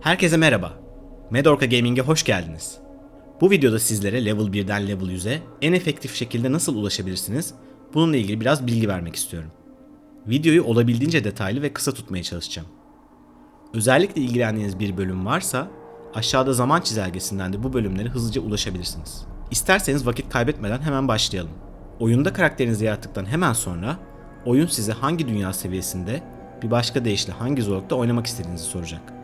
Herkese merhaba. Medorka Gaming'e hoş geldiniz. Bu videoda sizlere level 1'den level 100'e en efektif şekilde nasıl ulaşabilirsiniz bununla ilgili biraz bilgi vermek istiyorum. Videoyu olabildiğince detaylı ve kısa tutmaya çalışacağım. Özellikle ilgilendiğiniz bir bölüm varsa aşağıda zaman çizelgesinden de bu bölümlere hızlıca ulaşabilirsiniz. İsterseniz vakit kaybetmeden hemen başlayalım. Oyunda karakterinizi yarattıktan hemen sonra oyun size hangi dünya seviyesinde bir başka deyişle hangi zorlukta oynamak istediğinizi soracak.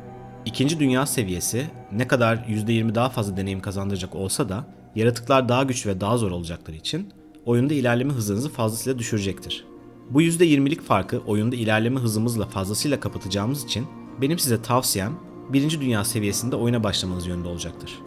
İkinci dünya seviyesi ne kadar %20 daha fazla deneyim kazandıracak olsa da yaratıklar daha güçlü ve daha zor olacakları için oyunda ilerleme hızınızı fazlasıyla düşürecektir. Bu %20'lik farkı oyunda ilerleme hızımızla fazlasıyla kapatacağımız için benim size tavsiyem birinci dünya seviyesinde oyuna başlamanız yönünde olacaktır.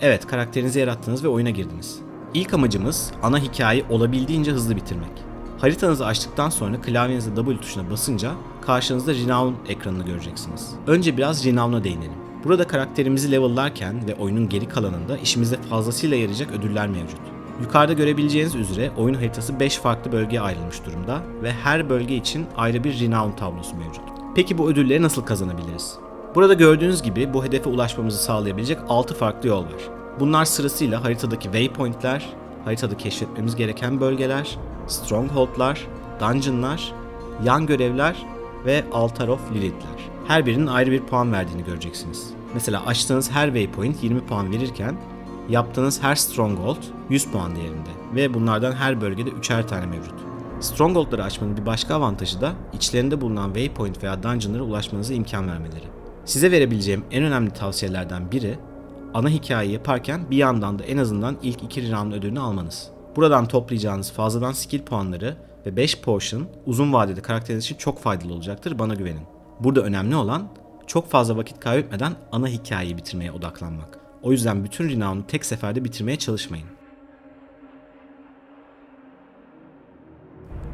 Evet, karakterinizi yarattınız ve oyuna girdiniz. İlk amacımız ana hikayeyi olabildiğince hızlı bitirmek. Haritanızı açtıktan sonra klavyenizde W tuşuna basınca karşınızda Renown ekranını göreceksiniz. Önce biraz Renown'a değinelim. Burada karakterimizi level'larken ve oyunun geri kalanında işimize fazlasıyla yarayacak ödüller mevcut. Yukarıda görebileceğiniz üzere oyun haritası 5 farklı bölgeye ayrılmış durumda ve her bölge için ayrı bir Renown tablosu mevcut. Peki bu ödülleri nasıl kazanabiliriz? Burada gördüğünüz gibi bu hedefe ulaşmamızı sağlayabilecek 6 farklı yol var. Bunlar sırasıyla haritadaki waypointler, haritada keşfetmemiz gereken bölgeler, strongholdlar, dungeonlar, yan görevler ve Altar of Lilith'ler. Her birinin ayrı bir puan verdiğini göreceksiniz. Mesela açtığınız her waypoint 20 puan verirken yaptığınız her stronghold 100 puan değerinde ve bunlardan her bölgede 3'er tane mevcut. Stronghold'ları açmanın bir başka avantajı da içlerinde bulunan waypoint veya dungeonlara ulaşmanıza imkan vermeleri. Size verebileceğim en önemli tavsiyelerden biri ana hikayeyi yaparken bir yandan da en azından ilk iki round ödülünü almanız. Buradan toplayacağınız fazladan skill puanları ve 5 potion uzun vadede karakteriniz için çok faydalı olacaktır bana güvenin. Burada önemli olan çok fazla vakit kaybetmeden ana hikayeyi bitirmeye odaklanmak. O yüzden bütün renown'u tek seferde bitirmeye çalışmayın.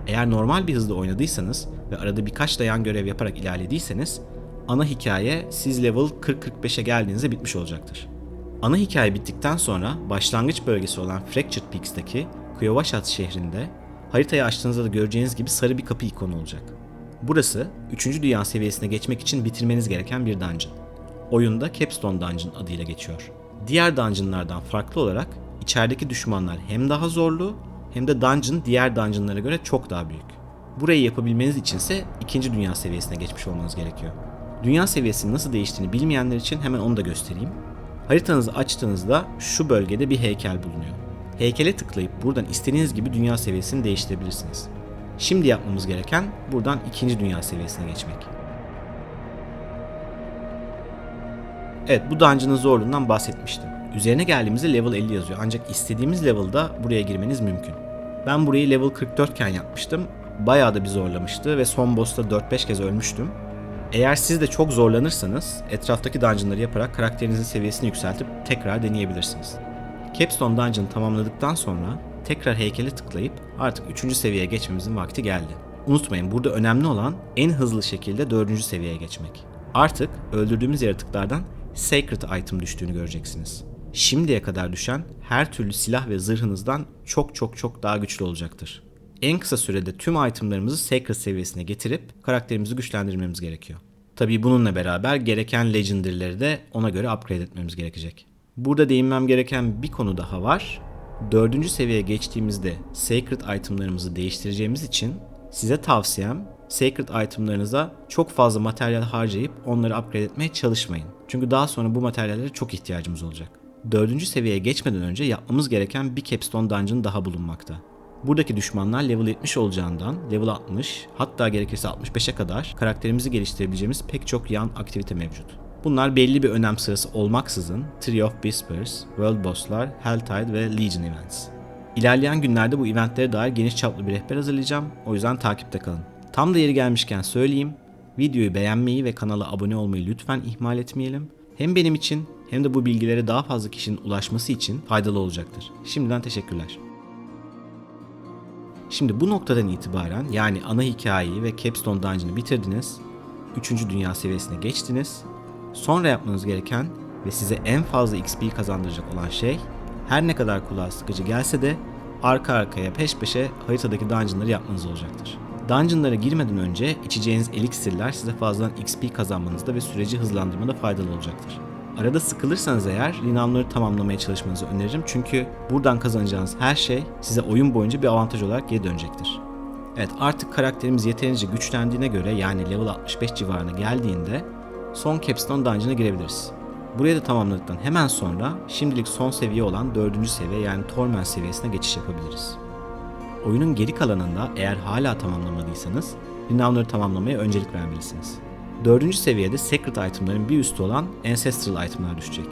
Eğer normal bir hızda oynadıysanız ve arada birkaç dayan görev yaparak ilerlediyseniz ana hikaye siz level 40-45'e geldiğinizde bitmiş olacaktır. Ana hikaye bittikten sonra başlangıç bölgesi olan Fractured Peaks'teki Kuyovashat şehrinde haritayı açtığınızda da göreceğiniz gibi sarı bir kapı ikonu olacak. Burası 3. dünya seviyesine geçmek için bitirmeniz gereken bir dungeon. Oyunda Capstone Dungeon adıyla geçiyor. Diğer dungeonlardan farklı olarak içerideki düşmanlar hem daha zorlu hem de dungeon diğer dungeonlara göre çok daha büyük. Burayı yapabilmeniz içinse 2. dünya seviyesine geçmiş olmanız gerekiyor. Dünya seviyesinin nasıl değiştiğini bilmeyenler için hemen onu da göstereyim. Haritanızı açtığınızda şu bölgede bir heykel bulunuyor. Heykele tıklayıp buradan istediğiniz gibi dünya seviyesini değiştirebilirsiniz. Şimdi yapmamız gereken buradan ikinci dünya seviyesine geçmek. Evet bu dungeon'ın zorluğundan bahsetmiştim. Üzerine geldiğimizde level 50 yazıyor ancak istediğimiz level'da buraya girmeniz mümkün. Ben burayı level 44 iken yapmıştım. Bayağı da bir zorlamıştı ve son boss'ta 4-5 kez ölmüştüm. Eğer siz de çok zorlanırsanız etraftaki dungeonları yaparak karakterinizin seviyesini yükseltip tekrar deneyebilirsiniz. Capstone Dungeon tamamladıktan sonra tekrar heykele tıklayıp artık 3. seviyeye geçmemizin vakti geldi. Unutmayın burada önemli olan en hızlı şekilde 4. seviyeye geçmek. Artık öldürdüğümüz yaratıklardan Sacred Item düştüğünü göreceksiniz. Şimdiye kadar düşen her türlü silah ve zırhınızdan çok çok çok daha güçlü olacaktır en kısa sürede tüm itemlarımızı Sacred seviyesine getirip karakterimizi güçlendirmemiz gerekiyor. Tabii bununla beraber gereken legendary'leri de ona göre upgrade etmemiz gerekecek. Burada değinmem gereken bir konu daha var. Dördüncü seviyeye geçtiğimizde Sacred itemlarımızı değiştireceğimiz için size tavsiyem Sacred itemlarınıza çok fazla materyal harcayıp onları upgrade etmeye çalışmayın. Çünkü daha sonra bu materyallere çok ihtiyacımız olacak. Dördüncü seviyeye geçmeden önce yapmamız gereken bir Capstone Dungeon daha bulunmakta. Buradaki düşmanlar level 70 olacağından level 60 hatta gerekirse 65'e kadar karakterimizi geliştirebileceğimiz pek çok yan aktivite mevcut. Bunlar belli bir önem sırası olmaksızın Tree of Whispers, World Boss'lar, Helltide ve Legion Events. İlerleyen günlerde bu eventlere dair geniş çaplı bir rehber hazırlayacağım. O yüzden takipte kalın. Tam da yeri gelmişken söyleyeyim. Videoyu beğenmeyi ve kanala abone olmayı lütfen ihmal etmeyelim. Hem benim için hem de bu bilgilere daha fazla kişinin ulaşması için faydalı olacaktır. Şimdiden teşekkürler. Şimdi bu noktadan itibaren yani ana hikayeyi ve Capstone Dungeon'ı bitirdiniz. 3. dünya seviyesine geçtiniz. Sonra yapmanız gereken ve size en fazla XP kazandıracak olan şey her ne kadar kulağa sıkıcı gelse de arka arkaya peş peşe haritadaki dungeonları yapmanız olacaktır. Dungeonlara girmeden önce içeceğiniz eliksirler size fazladan XP kazanmanızda ve süreci hızlandırmada faydalı olacaktır. Arada sıkılırsanız eğer linamları tamamlamaya çalışmanızı öneririm çünkü buradan kazanacağınız her şey size oyun boyunca bir avantaj olarak geri dönecektir. Evet artık karakterimiz yeterince güçlendiğine göre yani level 65 civarına geldiğinde son Capstone Dungeon'a girebiliriz. Burayı da tamamladıktan hemen sonra şimdilik son seviye olan 4. seviye yani Torment seviyesine geçiş yapabiliriz. Oyunun geri kalanında eğer hala tamamlamadıysanız renownları tamamlamaya öncelik vermelisiniz. 4. seviyede secret itemların bir üstü olan ancestral itemlar düşecek.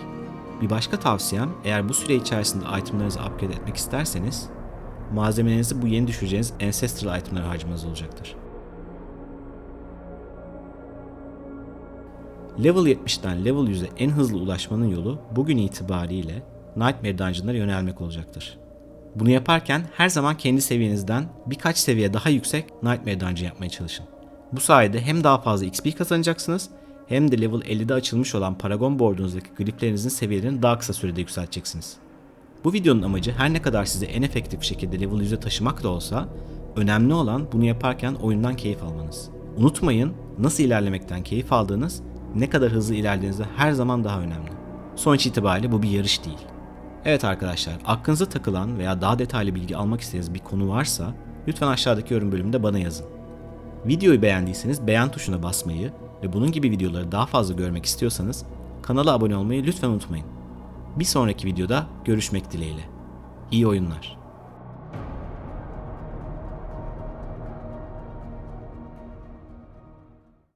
Bir başka tavsiyem eğer bu süre içerisinde itemlarınızı upgrade etmek isterseniz malzemelerinizi bu yeni düşüreceğiniz ancestral itemlara harcamanız olacaktır. Level 70'ten level 100'e en hızlı ulaşmanın yolu bugün itibariyle Nightmare Dungeon'lara yönelmek olacaktır. Bunu yaparken her zaman kendi seviyenizden birkaç seviye daha yüksek Nightmare Dungeon yapmaya çalışın. Bu sayede hem daha fazla XP kazanacaksınız hem de level 50'de açılmış olan Paragon board'unuzdaki griplerinizin seviyelerini daha kısa sürede yükselteceksiniz. Bu videonun amacı her ne kadar sizi en efektif şekilde level 100'e taşımak da olsa önemli olan bunu yaparken oyundan keyif almanız. Unutmayın nasıl ilerlemekten keyif aldığınız ne kadar hızlı ilerlediğinizde her zaman daha önemli. Sonuç itibariyle bu bir yarış değil. Evet arkadaşlar, aklınıza takılan veya daha detaylı bilgi almak istediğiniz bir konu varsa lütfen aşağıdaki yorum bölümünde bana yazın. Videoyu beğendiyseniz beğen tuşuna basmayı ve bunun gibi videoları daha fazla görmek istiyorsanız kanala abone olmayı lütfen unutmayın. Bir sonraki videoda görüşmek dileğiyle. İyi oyunlar.